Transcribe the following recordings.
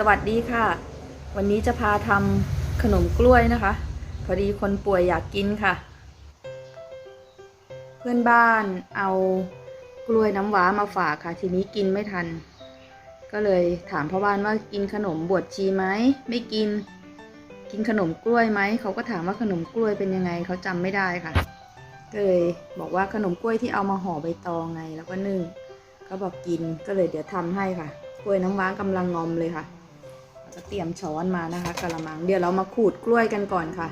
สวัสดีค่ะ วันนี้จะพาทำขนมกล้วยนะคะ พอดีคนป่วยอยากกินค่ะ เพื่อนบ้านเอากล้วยน้ำว้ามาฝากค่ะ ทีนี้กินไม่ทัน ก็เลยถามพ่อบ้านว่ากินขนมบวชชีไหมไม่กิน กินขนมกล้วยไหมเขาก็ถามว่าขนมกล้วยเป็นยังไงเขาจำไม่ได้ค่ะก็เลยบอกว่าขนมกล้วยที่เอามาห่อใบตองไงแล้วก็นึ่งเขาบอกกินก็เลยเดี๋ยวทำให้ค่ะกล้วยน้ำว้ากำลังงอมเลยค่ะ แล้วก็เตรียมช้อนมานะคะกระมัง เดี๋ยวเรามาขูดกล้วยกันก่อนค่ะ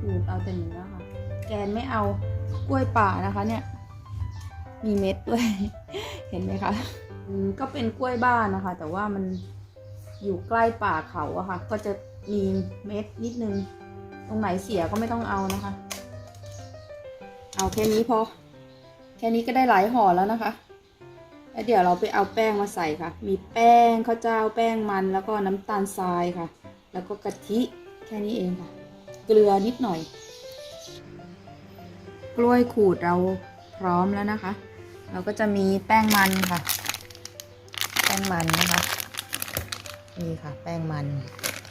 ขูดเอาแต่เนื้อค่ะ แกนไม่เอากล้วยป่านะคะเนี่ย มีเม็ดด้วย เห็นไหมคะก็เป็นกล้วยบ้านนะคะ แต่ว่ามันอยู่ใกล้ป่าเขาอะค่ะ ก็จะมีเม็ดนิดนึง ตรงไหนเสียก็ไม่ต้องเอานะคะ เอาแค่นี้พอ แค่นี้ก็ได้หลายห่อแล้วนะคะ แล้วเดี๋ยวเราไปเอาแป้งมาใส่ค่ะ มีแป้งข้าวเจ้าแป้งมันแล้วก็น้ำตาลทรายค่ะ แล้วก็กะทิแค่นี้เองค่ะ เกลือนิดหน่อย กล้วยขูดเราพร้อมแล้วนะคะ เราก็จะมีแป้งมันค่ะ แป้งมันนะคะนี่ค่ะ แป้งมัน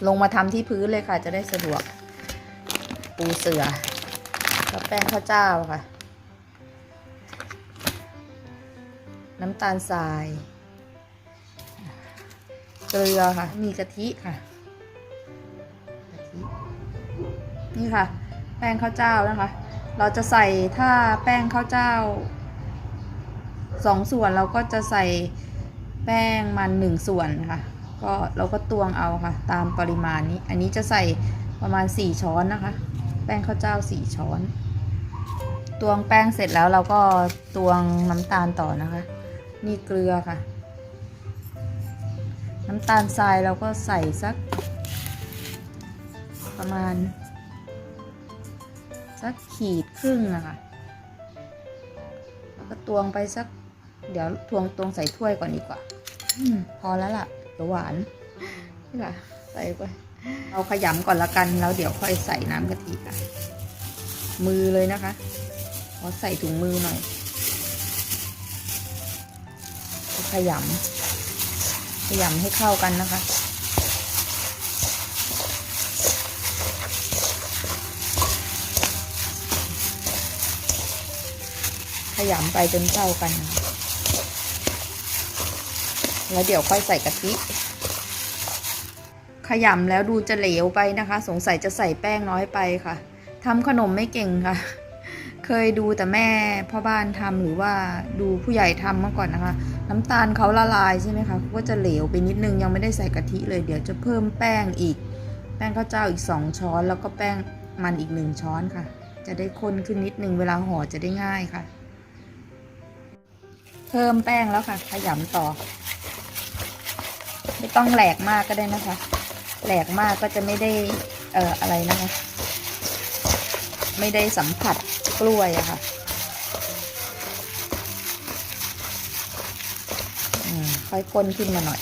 ลงมาทำที่พื้นเลยค่ะ จะได้สะดวกปูเสือแล้วแป้งข้าวเจ้าค่ะ น้ำตาลทราย เกลือค่ะ มีกะทิค่ะกะทินี่ค่ะ แป้งข้าวเจ้านะคะ เราจะใส่ถ้าแป้งข้าวเจ้าสองส่วนเราก็จะใส่แป้งมันหนึ่งส่วนค่ะ ก็เราก็ตวงเอาค่ะ ตามปริมาณนี้ อันนี้จะใส่ประมาณ 4 ช้อนนะคะ แป้งข้าวเจ้า 4 ช้อน ตวงแป้งเสร็จแล้วเราก็ตวงน้ำตาลต่อนะคะ นี่เกลือค่ะ น้ำตาลทรายเราก็ใส่สัก ประมาณ สักขีดครึ่งนะคะแล้วก็ตวงไปสัก เดี๋ยวตวงตวงใส่ถ้วยก่อนดีกว่าอพอแล้วล่ะ เดี๋ยวหวานนี่ค่ะ ใส่ไปเอาขยำก่อนละกันแล้วเดี๋ยวค่อยใส่น้ำกะทิค่ะ มือเลยนะคะขอใส่ถุงมือหน่อย ขยำขยำให้เข้ากันนะคะ ขยำไปจนเข้ากัน แล้วเดี๋ยวค่อยใส่กะทิขยำแล้วดูจะเหลวไปนะคะ สงสัยจะใส่แป้งน้อยไปค่ะทำขนมไม่เก่งค่ะ เคยดูแต่แม่พ่อบ้านทำหรือว่าดูผู้ใหญ่ทำมาก่อนนะคะ น้ำตาลเขาละลายใช่ไหมคะก็จะเหลวไปนิดนึงยังไม่ได้ใส่กะทิเลย เดี๋ยวจะเพิ่มแป้งอีก แป้งข้าวเจ้าอีก 2 ช้อน แล้วก็แป้งมันอีก 1 ช้อนค่ะ จะได้ข้นขึ้นนิดนึงเวลาห่อจะได้ง่ายค่ะ เพิ่มแป้งแล้วค่ะ ขยำต่อ ไม่ต้องแหลกมากก็ได้นะคะ แหลกมากก็จะไม่ได้เอ่ออะไรนะคะ ไม่ได้สัมผัสกล้วยอะค่ะ ค่อยข้นขึ้นมาหน่อย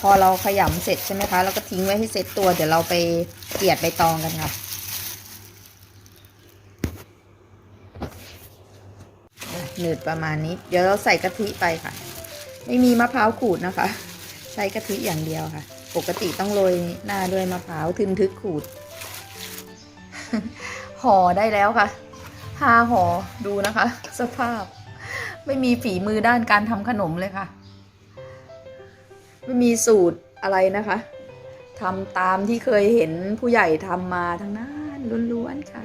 พอเราขยำเสร็จใช่ไหมคะแล้วก็ทิ้งไว้ให้เสร็จตัวเดี๋ยวเราไปเกลียดใบตองกันค่ะหนืดประมาณนี้ เดี๋ยวเราใส่กะทิไปค่ะ ไม่มีมะพร้าวขูดนะคะ ใช้กะทิอย่างเดียวค่ะ ปกติต้องโรยหน้าด้วยมะพร้าวทึนทึกขูดห่อได้แล้วค่ะห้าห่อดูนะคะ สภาพ ไม่มีฝีมือด้านการทำขนมเลยค่ะ ไม่มีสูตรอะไรนะคะทำตามที่เคยเห็นผู้ใหญ่ทำมาทั้งนั้นล้วนๆค่ะ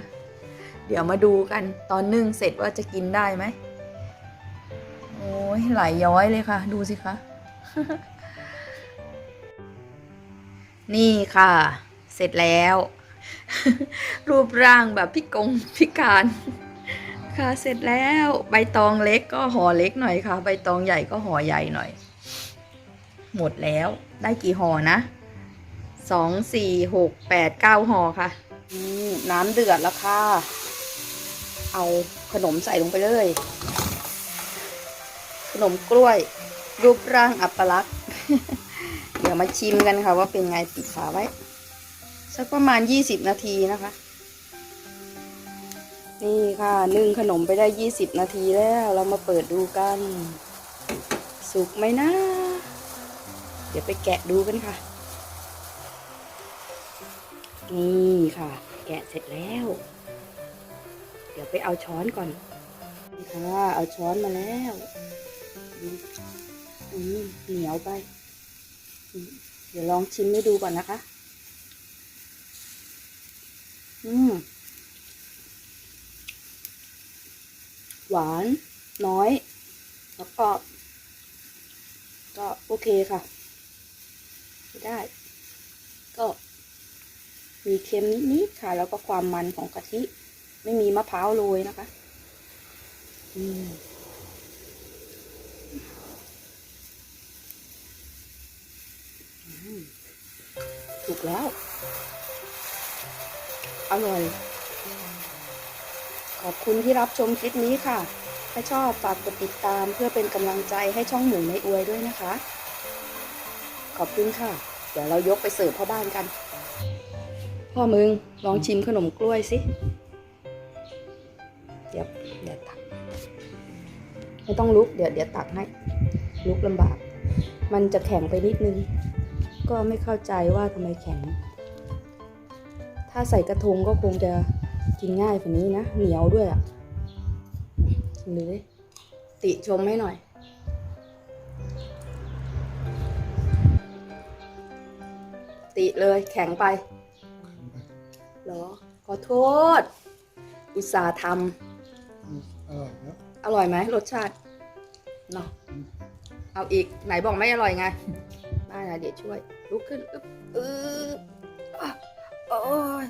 เดี๋ยวมาดูกันตอนนึ่งเสร็จว่าจะกินได้ไหมโอ้ยไหลย้อยเลยค่ะ ดูสิคะนี่ค่ะ เสร็จแล้ว รูปร่างแบบพิกงพิการ ค่ะเสร็จแล้วใบตองเล็กก็ห่อเล็กหน่อยค่ะ ใบตองใหญ่ก็ห่อใหญ่หน่อย หมดแล้วได้กี่ห่อนะสองสี่หกแปดเก้าห่อค่ะอืมน้ำเดือดแล้วค่ะ เอาขนมใส่ลงไปเลย ขนมกล้วย รูปร่างอัปลักษณ์เดี๋ยวมาชิมกันค่ะว่าเป็นไงปิดฝาไว้ สักประมาณ 20 นาทีนะคะ นี่ค่ะนึ่งขนมไปได้ 20 นาทีแล้วเรามาเปิดดูกัน สุกไหมนะ เดี๋ยวไปแกะดูกันค่ะ นี่ค่ะ แกะเสร็จแล้ว เดี๋ยวไปเอาช้อนก่อนนี่ค่ะ เอาช้อนมาแล้วอืมเหนียวไป เดี๋ยวลองชิมให้ดูก่อนนะคะ อืม หวานน้อย แล้วก็ ก็โอเคค่ะไได้ ก็มีเค็มนิดๆค่ะ แล้วก็ความมันของกะทิ ไม่มีมะพร้าวโรยนะคะ อืมอืมถูกแล้ว อร่อย ขอบคุณที่รับชมคลิปนี้ค่ะ ถ้าชอบฝากกดติดตามเพื่อเป็นกำลังใจให้ช่องหมูในอวยด้วยนะคะ ขอบคุณค่ะ เดี๋ยวเรายกไปเสิร์ฟพ่อบ้านกัน พ่อมึงลองชิมขนมกล้วยสิ เดี๋ยวเดี๋ยวตัก ไม่ต้องลุกเดี๋ยวเดี๋ยวตักให้ ลุกลำบาก มันจะแข็งไปนิดนึง ก็ไม่เข้าใจว่าทำไมแข็ง ถ้าใส่กระทงก็คงจะ กินง่ายกว่านี้นะ เหนียวด้วยอะชิมดูดิติชมให้หน่อย ติเลยแข็งไปเหรอ ขอโทษ อุตส่าห์ทอืมอร่อยนะำอร่อยไหมรสชาติเนาะเอาอีกไหนบอกไม่อร่อยไงได้นะเดี๋ยวช่วยลุกขึ้นอึ๊บอึ๊บอะโอ้ยโอ้ย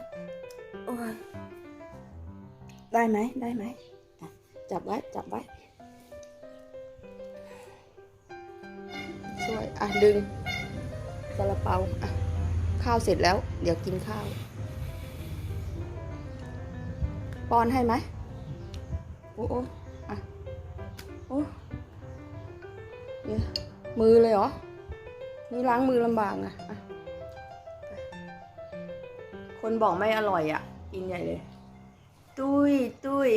ได้ไหมได้ไหมจับไว้ จับไว้ ช่วย อะ ดึงซาลาเปาอะ ข้าวเสร็จแล้ว เดี๋ยวกินข้าว ป้อนให้ไหมโอ้โอ้อะ โอ้เนี่ยมือเลยเหรอ นี่ล้างมือลำบากนะอะ คนบอกไม่อร่อยอะ กินใหญ่เลย ตุ้ยตุ้ย